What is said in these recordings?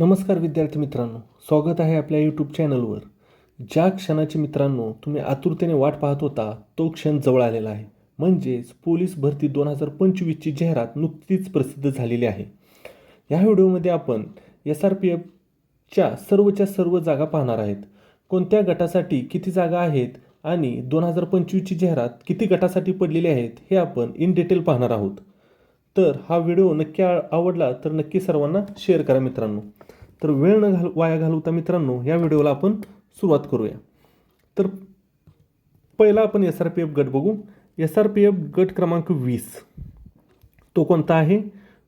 नमस्कार विद्यार्थी मित्रांनो स्वागत आहे आपल्या यूट्यूब चॅनलवर ज्या क्षणाची मित्रांनो तुम्ही आतुरतेने वाट पाहत होता तो क्षण जवळ आलेला आहे. म्हणजेच पोलीस भरती दोन हजार पंचवीसची जाहिरात नुकतीच प्रसिद्ध झालेली आहे. या व्हिडिओमध्ये आपण एस आर पी एफच्या सर्वच्या सर्व जागा पाहणार आहेत. कोणत्या गटासाठी किती जागा आहेत आणि दोन हजार पंचवीसची जाहिरात किती गटासाठी पडलेली आहेत हे आपण इन डिटेल पाहणार आहोत. तर हा व्हिडिओ नक्की आवडला तर नक्की सर्वांना शेअर करा मित्रांनो. तर वेळ न घाल वाया घालवता मित्रांनो या व्हिडिओला आपण सुरुवात करूया. तर पहिला आपण एस आर पी एफ गट बघू. एस आर पी एफ गट क्रमांक वीस. तो कोणता आहे?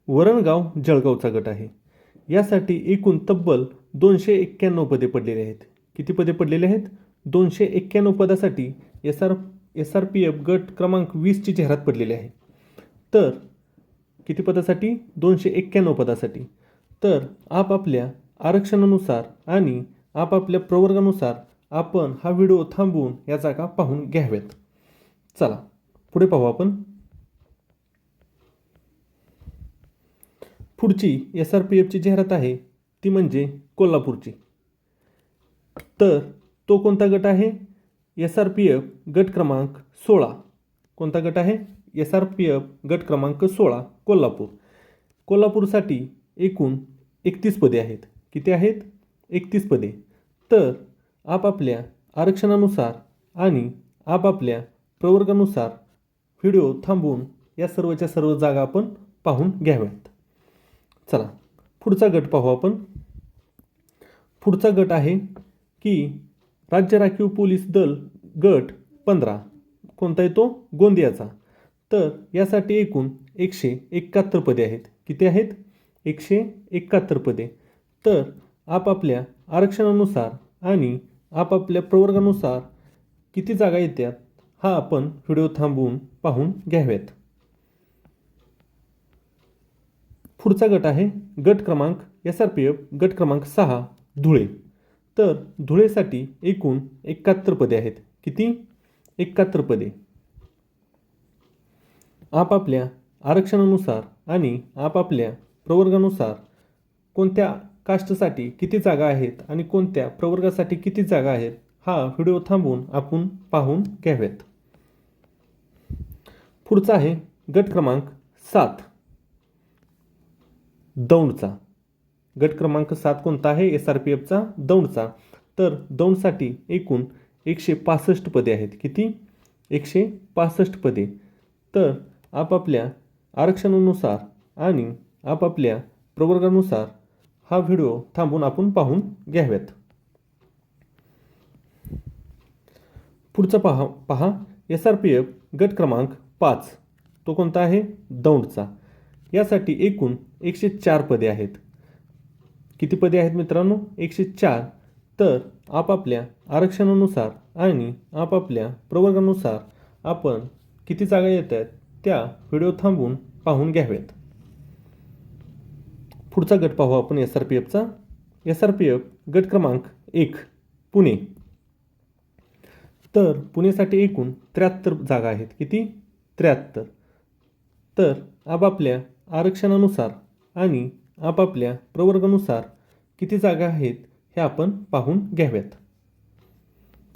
वरणगाव जळगावचा गट आहे. यासाठी एकूण तब्बल दोनशे एक्क्याण्णव पदे पडलेली आहेत. किती पदे पडलेली आहेत? दोनशे एक्क्याण्णव पदासाठी S R S R P F गट क्रमांक वीसची जाहिरात पडलेली आहे. तर किती पदासाठी? दोनशे एक्क्याण्णव पदासाठी. तर आपापल्या आरक्षणानुसार आणि आपापल्या प्रवर्गानुसार आपण हा व्हिडिओ थांबवून या जागा पाहून घ्याव्यात. चला पुढे पाहू आपण. पुढची एस आर पी एफची जाहिरात आहे ती म्हणजे कोल्हापूरची. तर तो कोणता गट आहे? एस आर पी एफ गट क्रमांक सोळा. कोणता गट आहे? एस आर पी एफ गट क्रमांक सोळा कोल्हापूर. कोल्हापूरसाठी एकूण एकतीस पदे आहेत. किती आहेत? एकतीस पदे. तर आपापल्या आरक्षणानुसार आणि आपापल्या प्रवर्गानुसार व्हिडिओ थांबवून या सर्वच्या सर्व जागा आपण पाहून घ्याव्यात. चला पुढचा गट पाहू आपण. पुढचा गट आहे की राज्य राखीव पोलीस दल गट पंधरा. कोणता येतो? गोंदियाचा. तर यासाठी एकूण एकशे एकाहत्तर पदे आहेत. किती आहेत? एकशे एकाहत्तर पदे. तर आपापल्या आरक्षणानुसार आणि आपापल्या प्रवर्गानुसार किती जागा येत्यात हा आपण व्हिडिओ थांबवून पाहून घ्याव्यात पुढचा गट आहे गट क्रमांक एस आर पी एफ गट क्रमांक सहा धुळे. तर धुळेसाठी एकूण एकाहत्तर पदे आहेत. किती? एकाहत्तर पदे. आपापल्या आरक्षणानुसार आणि आपापल्या प्रवर्गानुसार कोणत्या कास्टसाठी किती जागा आहेत आणि कोणत्या प्रवर्गासाठी किती जागा आहेत हा व्हिडिओ थांबवून आपण पाहून घ्याव्यात पुढचा आहे गट क्रमांक सात. दौंडचा. गट क्रमांक सात कोणता आहे? एस आर पी एफचा दौंडचा. तर दौंडसाठी एकूण एकशे पासष्ट पदे आहेत. किती? एकशे पासष्ट पदे. तर आपापल्या आरक्षणानुसार आणि आपापल्या प्रवर्गानुसार हा व्हिडिओ थांबून आपण पाहून घ्याव्यात पुढचा पहा पहा. एस आर पी एफ गट क्रमांक पाच. तो कोणता आहे? दौंडचा. यासाठी एकूण एकशे चार पदे आहेत. किती पदे आहेत मित्रांनो? एकशे चार. तर आपापल्या आरक्षणानुसार आणि आपापल्या प्रवर्गानुसार आपण किती जागा येत आहेत त्या व्हिडिओ थांबून पाहून घ्याव्यात पुढचा गट पाहू आपण एस आर पी एफचा एस आर पी एफ गट क्रमांक एक पुणे. तर पुणेसाठी एकूण त्र्याहत्तर जागा आहेत. किती? त्र्याहत्तर. तर आपापल्या आरक्षणानुसार आणि आपापल्या प्रवर्गानुसार किती जागा आहेत हे आपण पाहून घ्याव्यात.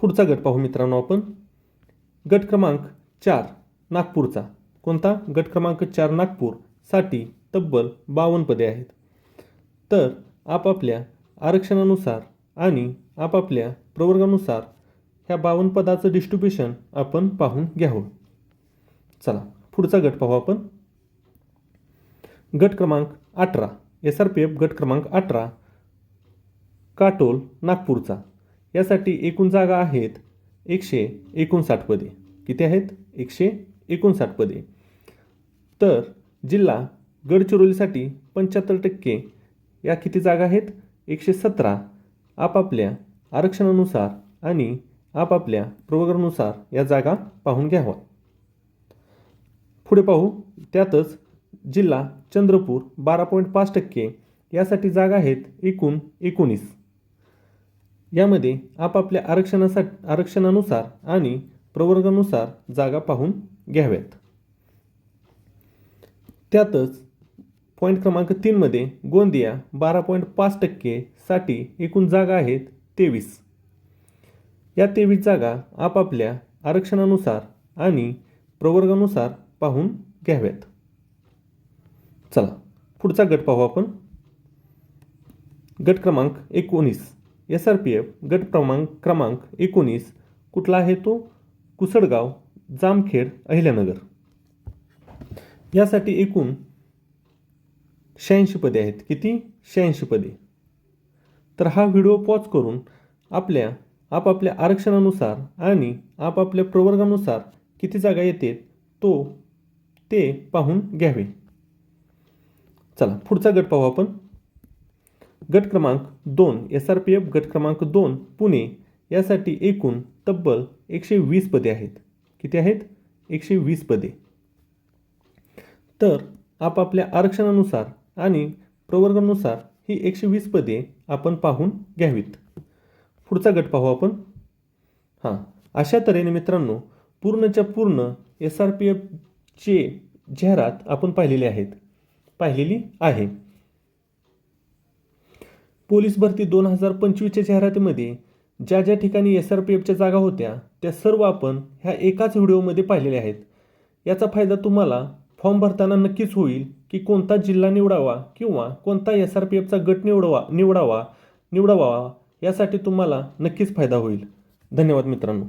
पुढचा गट पाहू मित्रांनो आपण. गट क्रमांक चार नागपूरचा. कोणता? गट क्रमांक चार नागपूरसाठी तब्बल बावन्न पदे आहेत. तर आपापल्या आरक्षणानुसार आणि आपापल्या प्रवर्गानुसार ह्या बावन्न पदाचं डिस्ट्रीब्युशन आपण पाहून घ्यावं. चला पुढचा गट पाहू आपण. गट क्रमांक अठरा. एस आर पी एफ गट क्रमांक अठरा काटोल नागपूरचा. यासाठी एकूण जागा आहेत एकशे एकोणसाठ पदे. किती आहेत? एकशे एकोणसाठ पदे. तर जिल्हा गडचिरोलीसाठी पंच्याहत्तर टक्के या किती जागा आहेत? एकशे सतरा. आपापल्या आरक्षणानुसार आणि आपापल्या प्रवर्गानुसार या जागा पाहून घ्यावा. पुढे पाहू. त्यातच जिल्हा चंद्रपूर बारा पॉईंट पाच टक्के यासाठी जागा आहेत एकूण एकोणीस. यामध्ये आपापल्या आरक्षणासाठी आरक्षणानुसार आणि प्रवर्गानुसार जागा पाहून घ्याव्यात. त्यातच पॉईंट क्रमांक तीनमध्ये गोंदिया बारा पॉईंट पाच टक्के साठी एकूण जागा आहेत तेवीस. या तेवीस जागा आपापल्या आरक्षणानुसार आणि प्रवर्गानुसार पाहून घ्याव्यात. चला पुढचा गट पाहू आपण. गट क्रमांक एकोणीस. एस आर पी एफ गट क्रमांक क्रमांक एकोणीस. कुठला आहे तो? कुसडगाव जामखेड अहिल्यानगर. यासाठी एकूण शहाऐंशी पदे आहेत. किती? शहाऐंशी पदे. तर हा व्हिडिओ पॉज करून आपल्या आपापल्या आरक्षणानुसार आणि आपापल्या प्रवर्गानुसार किती जागा येते तो ते पाहून घ्यावे. चला पुढचा गट पाहू आपण. गट क्रमांक दोन एस आर पी एफ गट क्रमांक दोन पुणे. यासाठी एकूण तब्बल एकशे वीस पदे आहेत. किती आहेत? एकशे वीस पदे. तर आपापल्या आरक्षणानुसार आणि प्रवर्गानुसार ही एकशे वीस पदे आपण पाहून घ्यावीत. पुढचा गट पाहू आपण. हां अशा तऱ्हेने मित्रांनो पूर्णच्या पूर्ण एस आर पी एफचे जाहिरात आपण पाहिलेले आहेत. पाहिलेली आहे. पोलीस भरती दोन हजार पंचवीसच्या जाहिरातीमध्ये ज्या ज्या ठिकाणी एस आर पी एफच्या जागा होत्या त्या सर्व आपण ह्या एकाच व्हिडिओमध्ये पाहिलेल्या आहेत. याचा फायदा तुम्हाला फॉर्म भरताना नक्कीच होईल. की कोणता जिल्हा निवडावा किंवा कोणता एस आर पी एफचा गट निवडावा निवडावा निवडावा यासाठी तुम्हाला नक्कीच फायदा होईल. धन्यवाद मित्रांनो.